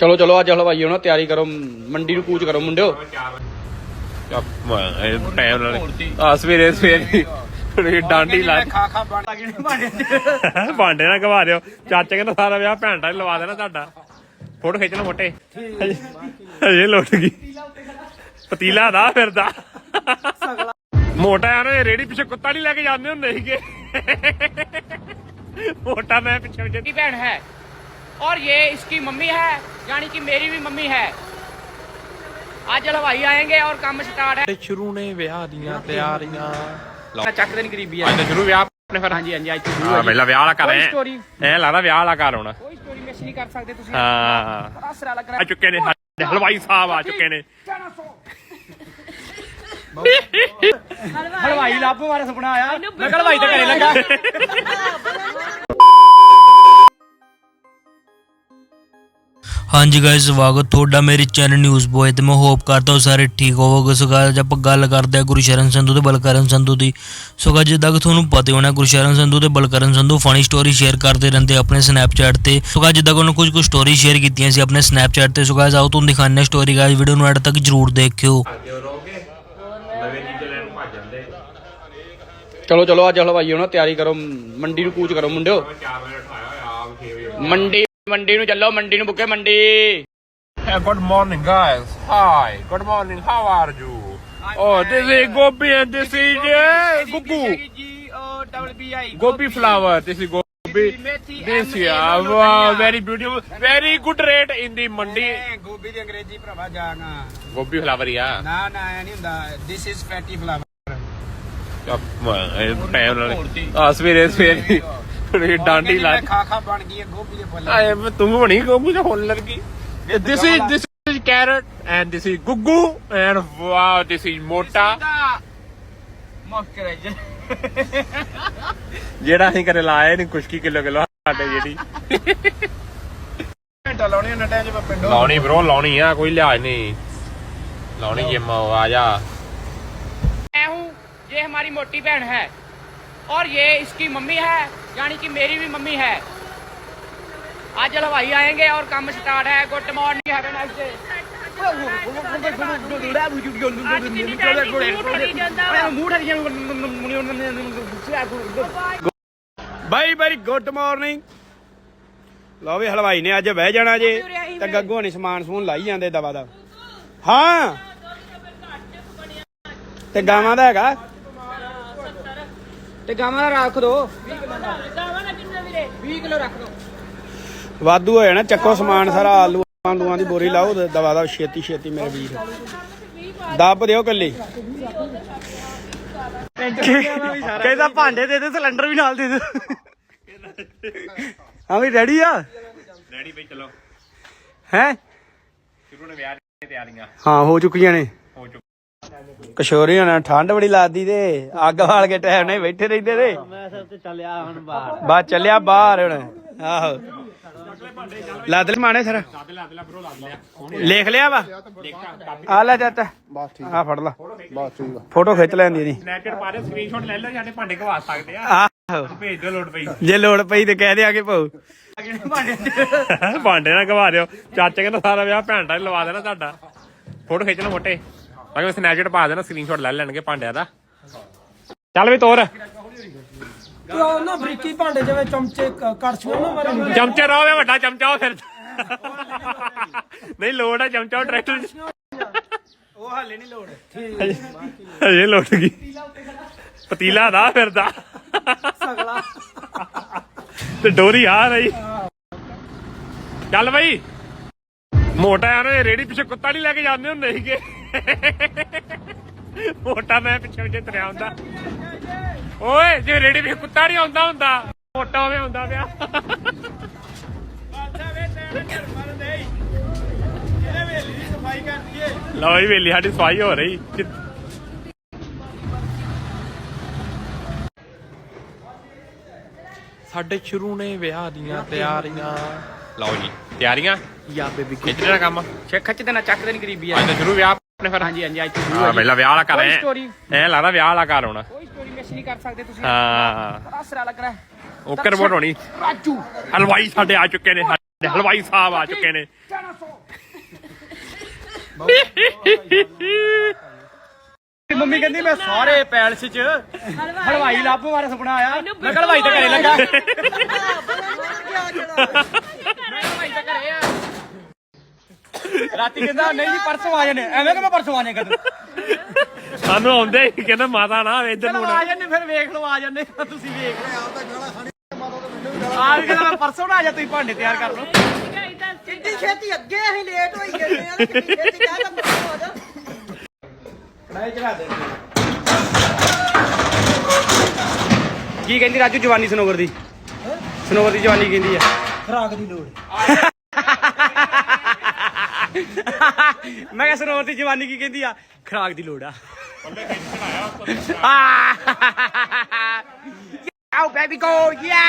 ਚਲੋ ਚਲੋ ਅੱਜ ਹਲਵਾਈ ਹੋਣਾ ਤਿਆਰੀ ਕਰੋ ਮੰਡੀ ਨੂੰ ਕੂਚ ਕਰੋ ਮੁੰਡਿਓ। ਟਾਈਮ ਨਾ ਘਵਾ ਦਿਓ। ਚਾਚੇ ਕਹਿੰਦਾ ਸਾਰਾ ਵਿਆਹ ਭੈਣ ਦਾ ਲਵਾ ਦੇਣਾ ਤੁਹਾਡਾ। ਫੋਟੋ ਖਿੱਚਣਾ ਮੋਟੇ। ਹਜੇ ਲੁੱਟ ਗਈ। ਪਤੀਲਾ ਦਾ ਫਿਰਦਾ। ਮੋਟਾ ਯਾਰ ਨਾ ਰੇੜੀ ਪਿੱਛੇ ਕੁੱਤਾ ਨਹੀਂ ਲੈ ਕੇ ਜਾਂਦੇ ਹੁੰਦੇ ਸੀਗੇ। ਮੋਟਾ ਮੈਂ ਪਿੱਛੇ ਜਿਹੜੀ ਭੈਣ ਹੈ? और ये इसकी मम्मी है यानी कि मेरी भी मम्मी है आज हलवाई आएंगे और काम स्टार्ट है ਸ਼ੁਰੂ ਨੇ ਵਿਆਹ ਦੀਆਂ ਤਿਆਰੀਆਂ ਚੱਕ ਦੇ ਗਰੀਬੀ ਅੱਜ ਤਾਂ ਸ਼ੁਰੂ ਵਿਆਹ ਆਪਣੇ ਫਿਰ ਹਾਂਜੀ ਹਾਂਜੀ ਅੱਜ ਤੋਂ ਹਾਂ ਪਹਿਲਾਂ ਵਿਆਹ ਵਾਲਾ ਕਰ ਕੋਈ ਐ story? ਐ ਲੱਗਦਾ ਵਿਆਹ ਵਾਲਾ ਕਰ ਹੋਣਾ ਕੋਈ ਸਟੋਰੀ ਮਿਸ ਨਹੀਂ ਕਰ ਸਕਦੇ ਤੁਸੀਂ ਹਾਂ ਬੜਾ ਸਿਰਾ ਲੱਗ ਆ ਚੁੱਕੇ ਨੇ ਸਾਡੇ ਹਲਵਾਈ ਸਾਹਿਬ ਆ ਚੁੱਕੇ ਨੇ ਹਲਵਾਈ ਲੱਭ ਵਾਲਾ ਸੁਪਨਾ ਆਇਆ ਮੈਂ ਕਿਹਾ ਹਲਵਾਈ ਤਾਂ ਘਰੇ ਲੱਗਾ ਹਾਂਜੀ ਗਾਇਸ ਸਵਾਗਤ ਤੁਹਾਡਾ ਮੇਰੇ ਚੈਨਲ ਨਿਊਜ਼ ਬੋਏ ਤੇ। ਮੈਂ ਹੋਪ ਕਰਦਾ ਹਾਂ ਸਾਰੇ ਠੀਕ ਹੋਵੋਗੇ। ਸੋ guys, ਆਪਾਂ ਗੱਲ ਕਰਦੇ ਹਾਂ ਗੁਰਸ਼ਰਨ ਸੰਧੂ ਤੇ ਬਲਕਰਨ ਸੰਧੂ ਦੀ। ਸੋ guys, ਜਿੱਦਾਂ ਕਿ ਤੁਹਾਨੂੰ ਪਤਾ ਹੋਣਾ ਗੁਰਸ਼ਰਨ ਸੰਧੂ ਤੇ Balkaran Sandhu funny story share ਕਰਦੇ ਰਹਿੰਦੇ ਆਪਣੇ ਸਨੈਪਚੈਟ ਤੇ। ਸੋ guys, ਜਿੱਦਾਂ ਕਿ ਉਹਨਾਂ ਕੁਝ ਕੁ ਸਟੋਰੀ ਸ਼ੇਅਰ ਕੀਤੀਆਂ ਸੀ ਆਪਣੇ ਸਨੈਪਚੈਟ ਤੇ। ਸੋ guys, ਆਓ ਤੁਹਾਨੂੰ ਦਿਖਾਉਂਦੇ ਹਾਂ ਸਟੋਰੀ ਗਾਇਸ ਵੀਡੀਓ ਨੂੰ ਐਡ ਤੱਕ ਜਰੂਰ ਦੇਖਿਓ। ਚਲੋ ਚਲੋ ਅੱਜ ਹਲਵਾਈ ਹੋਣਾ ਤਿਆਰੀ ਕਰੋ ਮੰਡੀ ਨੂੰ ਕੂਚ ਕਰੋ ਮੁੰਡਿਓ। ਮੰਡੀ ਮੰਡੀ ਨੂੰ ਚੱਲੋ ਮੰਡੀ ਨੂੰ ਬੁੱਕੇ ਮੰਡੀ Uh, good morning, guys. Hi. Good morning. How are you? Oh, this is gobi and this is uh, gugu. ਜੀ ਉਹ double B I Gobi flower. This is gobi. Methi This yeah. Wow, very beautiful. Very good rate in the mandi. ਗੋਭੀ ਦੀ ਅੰਗਰੇਜ਼ੀ ਭਰਾਵਾ ਜਾਗਾ Gobi flower yeah. ਨਾ ਨਾ ਐ ਨਹੀਂ ਹੁੰਦਾ this is fatty flower time ਨਾਲ ਆ ਸਵੇਰੇ ਸਵੇਰੇ ਇਹ ਡਾਂਡੀ ਲਾ ਖਾ ਖਾ ਬਣ ਗਈ ਹੈ ਗੋਭੀ ਦੇ ਫੁੱਲ। ਆਏ ਮੈਂ ਤੂੰ ਬਣੀ ਗੋਭੀ ਦੇ ਫੁੱਲ ਲੜਕੀ this is this is carrot and this is Guggu and wow this is ਮੋਟਾ। ਮੋਕਰੇਜ ਜਿਹੜਾ ਅਸੀਂ ਕਰੇ ਲਾਇਆ ਨਹੀਂ ਕੁਸ਼ਕੀ ਕਿਲੋ ਕਿਲੋ ਸਾਡੇ ਜਿਹੜੀ। ਲਾਉਣੀ ਉਹਨਾਂ ਲਾਉਣੀ ਆ ਕੋਈ ਲਿਹਾਜ਼ ਨਹੀਂ। ਲਾਉਣੀ ਜਿਮ ਆ ਜਾ। ਮੈਂ ਹੂੰ ਇਹ ਹਮਾਰੀ ਮੋਟੀ ਭੈਣ ਹੈ। और ये इसकी मम्मी है यानी कि मेरी भी मम्मी है आज हलवाई आएंगे और काम स्टार्ट है good morning have a nice day bye bye good morning ਲਓ ਵੀ ਹਲਵਾਈ ਨੇ ਅੱਜ ਬਹਿ ਜਾਣਾ ਜੇ ਤੇ ਗੱਗੂ ਨੇ ਸਮਾਨ ਸਮੂਨ ਲਾਈ ਜਾਂਦੇ ਦਵਾ ਦਾ ਹਾਂ ਤੇ ਗਾਵਾਂ ਦਾ ਹੈਗਾ ਤੇ ਗਾਵਾਂ ਦਾ ਰੱਖ ਦੋ। 20 ਕਿਲੋ ਰੱਖ ਦੋ। ਵਾਧੂ ਹੋ ਜਾਣਾ ਚੱਕੋ ਸਮਾਨ ਸਾਰਾ ਆਲੂ ਆਲੂਆਂ ਦੀ ਬੋਰੀ ਲਾਓ ਦਵਾ ਦਾ ਛੇਤੀ ਛੇਤੀ ਮੇਰੇ ਵੀਰ। ਦੱਬ ਦਿਓ ਕੱਲੀ। ਕਹਿੰਦਾ ਭਾਂਡੇ ਦੇ ਦੇ ਸਿਲੰਡਰ ਵੀ ਨਾਲ ਦੇ ਦੇ। ਹਾਂ ਵੀ ਰੈਡੀ ਆ? ਰੈਡੀ ਬਈ ਚਲੋ। ਹੈ? ਸ਼ੁਰੂ ਨੇ ਵਿਆਹ ਦੀਆਂ ਤਿਆਰੀਆਂ। ਹਾਂ ਹੋ ਚੁੱਕੀਆਂ ਨੇ। ਹੋ ਚੁੱਕੀ ਕਸ਼ੋਰੀਆਂ ਨਾਲ ਠੰਡ ਬੜੀ ਲੱਗਦੀ ਤੇ ਅੱਗ ਵਾਲ ਕੇ ਟਾਈਮ ਨਾਲ ਹੀ ਬੈਠੇ ਰਹਿੰਦੇ ਤੇ। ਮੈਂ ਸਭ ਤੇ ਚੱਲਿਆ ਹੁਣ ਬਾਹਰ ਬਾ ਚੱਲਿਆ ਬਾਹਰ ਹੁਣ ਆਹੋ। ਲੱਦ ਲੈ ਮਾਣੇ ਸਰ। ਲੱਦ ਲੱਦ ਲੱਦ ਲਿਖ ਲਿਆ ਵਾ? ਆ ਲੈ ਜੱਟ। ਬਸ ਠੀਕ ਆ। ਫੜ ਲਾ। ਬਸ ਠੀਕ ਫੋਟੋ ਖਿੱਚ ਲੈਂਦੀ ਨਹੀਂ ਸਨੈਪਚੈਟ ਪਾ ਦੇ ਸਕਰੀਨਸ਼ਾਟ ਲੈ ਲਓ ਸਾਡੇ ਭਾਂਡੇ ਘਵਾ ਸਕਦੇ ਆ। ਆਹੋ। ਭੇਜ ਦਿਓ ਲੋਡ ਪਈ। ਜੇ ਲੋੜ ਪਈ ਤੇ ਕਹਿ ਦਿਆਂਗੇ ਭਾਉ ਭਾਂਡੇ ਨਾ ਘਵਾ ਦਿਓ। ਚਾਚੇ ਕਹਿੰਦਾ ਸਾਰਾ ਵਿਆਹ ਭੈਣਾਂ ਹੀ ਲਵਾ ਦੇਣਾ ਤੁਹਾਡਾ। ਫੋਟੋ ਖਿੱਚ ਲਓ ਮੋਟੇ। ਬਾਕੀ ਸਨੈਪਚੈਟ ਪਾ ਦੇਣਾ ਸਕਰੀਨਸ਼ਾਟ ਲੈ ਲੈਣਗੇ ਭਾਂਡਿਆਂ ਦਾ। ਚੱਲ ਵੀ ਤੋਰ। ਉਹ ਨਾ ਬਰੀਕੀ ਭਾਂਡੇ ਜਿਵੇਂ ਚਮਚੇ ਕੜਛੀਆਂ ਨਾ ਮਾਰੇ ਚਮਚਾ ਰੋਵੇ ਵੱਡਾ ਚਮਚਾ ਉਹ ਫਿਰ। ਨਹੀਂ ਲੋੜ ਹੈ ਚਮਚਾ ਉਹ ਟਰੈਕਟਰ ਉਹ ਹਾਲੇ ਨਹੀਂ ਲੋੜ। ਹਜੇ ਲੁੱਟ ਗਈ ਪਤੀਲਾ ਦਾ ਫਿਰਦਾ। ਤੇ ਡੋਰੀ ਆ ਰਹੀ। ਚੱਲ ਬਈ। ਮੋਟਾ ਯਾਰ ਰੇੜੀ ਪਿੱਛੇ ਕੁੱਤਾ ਨਹੀਂ ਲੈ ਕੇ ਜਾਂਦੇ ਹੁੰਦੇ ਸੀਗੇ। ਮੋਟਾ ਮੈਂ ਪਿੱਛੇ ਪਿੱਛੇ ਤੁਰਿਆ ਹੁੰਦਾ। ਓਏ ਜੇ ਰੇੜੀ ਪਿੱਛੇ ਕੁੱਤਾ ਨਹੀਂ ਆਉਂਦਾ ਹੁੰਦਾ ਮੋਟਾ ਹੋਵੇ ਹੁੰਦਾ ਪਿਆ। ਲਓ ਜੀ ਵੇਲੀ ਸਾਡੀ ਸਫ਼ਾਈ ਹੋ ਰਹੀ। ਸਾਡੇ ਸ਼ੁਰੂ ਨੇ ਵਿਆਹ ਦੀਆਂ ਤਿਆਰੀਆਂ। ਲਓ ਜੀ ਤਿਆਰੀਆਂ? ਯਾ ਬੇਬੀ ਖਿੱਚਣੇ ਦਾ ਕੰਮ। ਛੇ ਖੱਚ ਦੇਣਾ ਚੱਕ ਦੇਣੀ ਗਰੀਬੀ ਅੱਜ ਤਾਂ ਸ਼ੁਰੂ ਵਿਆਹ। ਆਪਣੇ ਫਿਰ। ਹਾਂਜੀ ਹਾਂਜੀ ਅੱਜ ਤੋਂ ਹਾਂ ਪਹਿਲਾਂ ਵਿਆਹ ਵਾਲਾ ਕਰ ਐ story? ਐ ਲੱਗਦਾ ਵਿਆਹ ਵਾਲਾ ਕਰ ਹੋਣਾ। ਕੋਈ ਸਟੋਰੀ ਮਿਸ ਨਹੀਂ ਕਰ ਸਕਦੇ ਤੁਸੀਂ। ਹਾਂ। ਬੜਾ ਸਿਰਾ ਲੱਗ ਰਿਹਾ ਓਕੇ ਰਿਪੋਰਟ ਹੋਣੀ। ਰਾਜੂ। ਹਲਵਾਈ ਸਾਡੇ ਆ ਚੁੱਕੇ ਨੇ। ਸਾਡੇ ਹਲਵਾਈ ਸਾਹਿਬ ਆ ਚੁੱਕੇ ਨੇ। 400 ਮੰਮੀ ਕਹਿੰਦੀ ਮੈਂ ਸਾਰੇ ਪੈਲਸ 'ਚ ਹਲਵਾਈ ਲੱਭ ਵਾਰਾ ਸੁਪਨਾ ਆਇਆ। ਮੈਂ ਕਿਹਾ ਹਲਵਾਈ ਤਾਂ ਘਰੇ ਲੱਗਾ। ਮੈਂ ਹਲਵਾਈ ਤਾਂ ਘਰੇ ਆ। ਰਾਤੀ ਕਹਿੰਦਾ ਨਹੀਂ ਜੀ ਪਰਸੋਂ ਆ ਜਾਣੇ ਐਵੇਂ ਕਿ ਮੈਂ ਪਰਸੋਂ ਆ ਜਾਣੇ ਕਦੋਂ ਸਾਨੂੰ ਆਉਂਦੇ ਹੀ ਕਹਿੰਦਾ ਮਾਤਾ ਨਾ ਆਵੇ ਇੱਧਰ ਚਲੋ ਨੂੰ ਆ ਜਾਂਦੇ ਫਿਰ ਵੇਖ ਲਓ ਆ ਜਾਂਦੇ ਤੁਸੀਂ ਵੇਖ ਆ ਵੀ ਕਹਿੰਦਾ ਮੈਂ ਪਰਸੋਂ ਨਾ ਆ ਜਾ ਤੁਸੀਂ ਭਾਂਡੇ ਤਿਆਰ ਕਰ ਲਓ। ਕਿੰਨੀ ਛੇਤੀ ਅੱਗੇ ਅਸੀਂ ਲੇਟ ਹੋਈ ਜਾਂਦੇ ਆ ਕਿੰਨੀ ਛੇਤੀ ਕਹਿ ਤਾਂ ਮੁੱਕ ਹੋ ਜਾ। ਕੜਾਈ ਚੜਾ ਦੇ ਕੀ ਕਹਿੰਦੀ ਰਾਜੂ ਜਵਾਨੀ ਸਨੋਵਰ ਦੀ? ਸਨੋਵਰ ਦੀ ਜਵਾਨੀ ਕਹਿੰਦੀ ਆ? ਖਰਾਕ ਦੀ ਲੋੜ। ਮੈਂ ਕਿਹਾ ਸਨੋਵਰ ਦੀ ਜਵਾਨੀ ਕੀ ਕਹਿੰਦੀ ਆ? ਖਰਾਕ ਦੀ ਲੋੜ ਆ। ਆਓ ਬੇਬੀ ਗੋ ਯਾ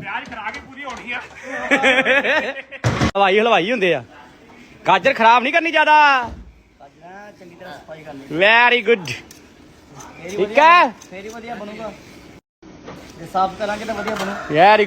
ਵਿਆਜ ਕਰਾ ਕੇ ਪੂਰੀ ਹੋਣੀ ਆ। ਹਲਵਾਈ ਹਲਵਾਈ ਹੁੰਦੇ ਆ। ਗਾਜਰ ਖਰਾਬ ਨਹੀਂ ਕਰਨੀ ਜ਼ਿਆਦਾ। ਚੰਗੀ ਤਰ੍ਹਾਂ ਸਫ਼ਾਈ ਕਰਨੀ ਵੈਰੀ ਗੁੱਡ ਠੀਕ ਹੈ? ਫੇਰੀ ਵਧੀਆ ਬਣੂਗਾ। ਜੇ ਸਾਫ਼ ਕਰਾਂਗੇ ਤਾਂ ਵਧੀਆ ਬਣੂ। ਵੈਰੀ